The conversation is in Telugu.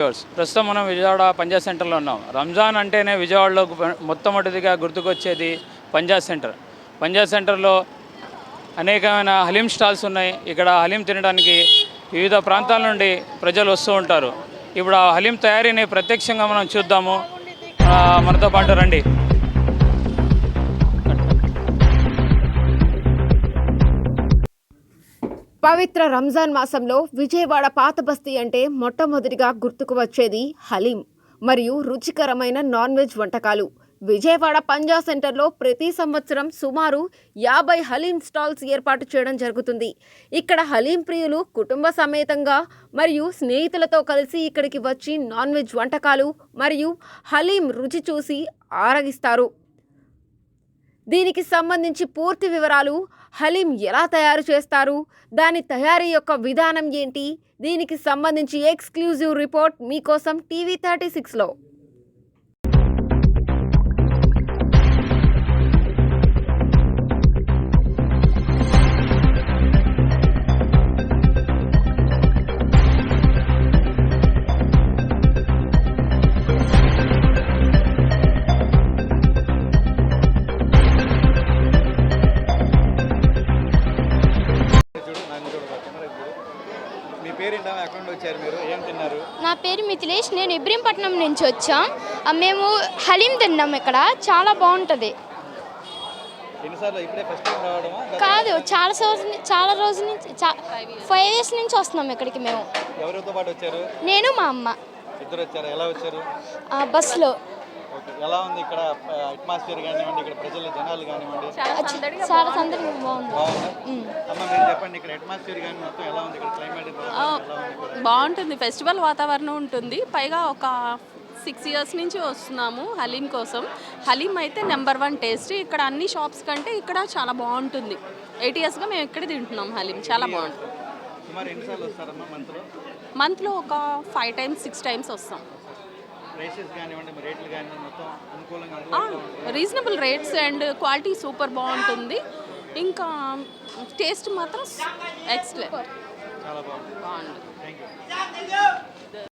ప్రస్తుతం మనం విజయవాడ పంజాబ్ సెంటర్లో ఉన్నాం. రంజాన్ అంటేనే విజయవాడలో మొట్టమొదటిగా గుర్తుకొచ్చేది పంజాబ్ సెంటర్. పంజాబ్ సెంటర్లో అనేకమైన హలీం స్టాల్స్ ఉన్నాయి. ఇక్కడ హలీం తినడానికి వివిధ ప్రాంతాల నుండి ప్రజలు వస్తూ ఉంటారు. ఇప్పుడు ఆ హలీం తయారీని ప్రత్యక్షంగా మనం చూద్దాము. మనతో పాటు రండి. పవిత్ర రంజాన్ మాసంలో విజయవాడ పాత బస్తీ అంటే మొట్టమొదటిగా గుర్తుకు వచ్చేది హలీం మరియు రుచికరమైన నాన్ వెజ్ వంటకాలు. విజయవాడ పంజా సెంటర్లో ప్రతి సంవత్సరం సుమారు యాభై హలీం స్టాల్స్ ఏర్పాటు చేయడం జరుగుతుంది. ఇక్కడ హలీం ప్రియులు కుటుంబ సమేతంగా మరియు స్నేహితులతో కలిసి ఇక్కడికి వచ్చి నాన్ వెజ్ వంటకాలు మరియు హలీం రుచి చూసి ఆరగిస్తారు. దీనికి సంబంధించి పూర్తి వివరాలు హలీం ఎలా తయారు చేస్తారు దాని తయారీ యొక్క విధానం ఏంటి దీనికి సంబంధించి ఎక్స్క్లూజివ్ రిపోర్ట్ మీకోసం టీవీ థర్టీ సిక్స్లో. మీ పేరేంటా ఎక్కడ నుండి వచ్చారు మీరు? ఏం తిన్నారు? నా పేరు మిథిలేష్. నేను ఇబ్రహీంపట్నం నుంచి వచ్చాం. ఆ, మేము హలీం తిన్నాం ఇక్కడ. చాలా బాగుంటుంది. ఎన్నిసార్లు? ఇప్పుడే ఫస్ట్ టైం రావడమా? గత- కాదు చాలా రోజు చాలా రోజుల నుంచి ఫైవ్ ఇయర్స్ నుంచి వస్తున్నాం ఇక్కడికి మేము. ఎవరితో పాటు వచ్చారు? నేను మా అమ్మ. ఇద్దరు వచ్చారు? ఎలా వచ్చారు? ఆ, బస్సులో. ఓకే. ఎలా ఉంది ఇక్కడ అట్మాస్ఫియర్ కానివ్వండి ఇక్కడ ప్రజల జనాలు కానివ్వండి? చాలా సందర్భం బాగుంది. అమ్మ మీరు చెప్పండి ఇక్కడ అట్మాస్ఫియర్ కానీ మొత్తం ఎలా ఉంది? ఇక్కడ క్లైమేట్? బాగుంటుంది. ఫెస్టివల్ వాతావరణం ఉంటుంది. పైగా ఒక సిక్స్ ఇయర్స్ నుంచి వస్తున్నాము హలీం కోసం. హలీం అయితే నెంబర్ వన్ టేస్ట్. ఇక్కడ అన్ని షాప్స్ కంటే ఇక్కడ చాలా బాగుంటుంది. ఎయిట్ ఇయర్స్గా మేము ఇక్కడే తింటున్నాం హలీం. చాలా బాగుంటుంది. మంత్లో ఒక ఫైవ్ టైమ్స్ సిక్స్ టైమ్స్ వస్తాం. Reasonable rates and quality super బాగుంటుంది. ఇంకా టేస్ట్ మాత్రం ఎక్సలెంట్ Thank you.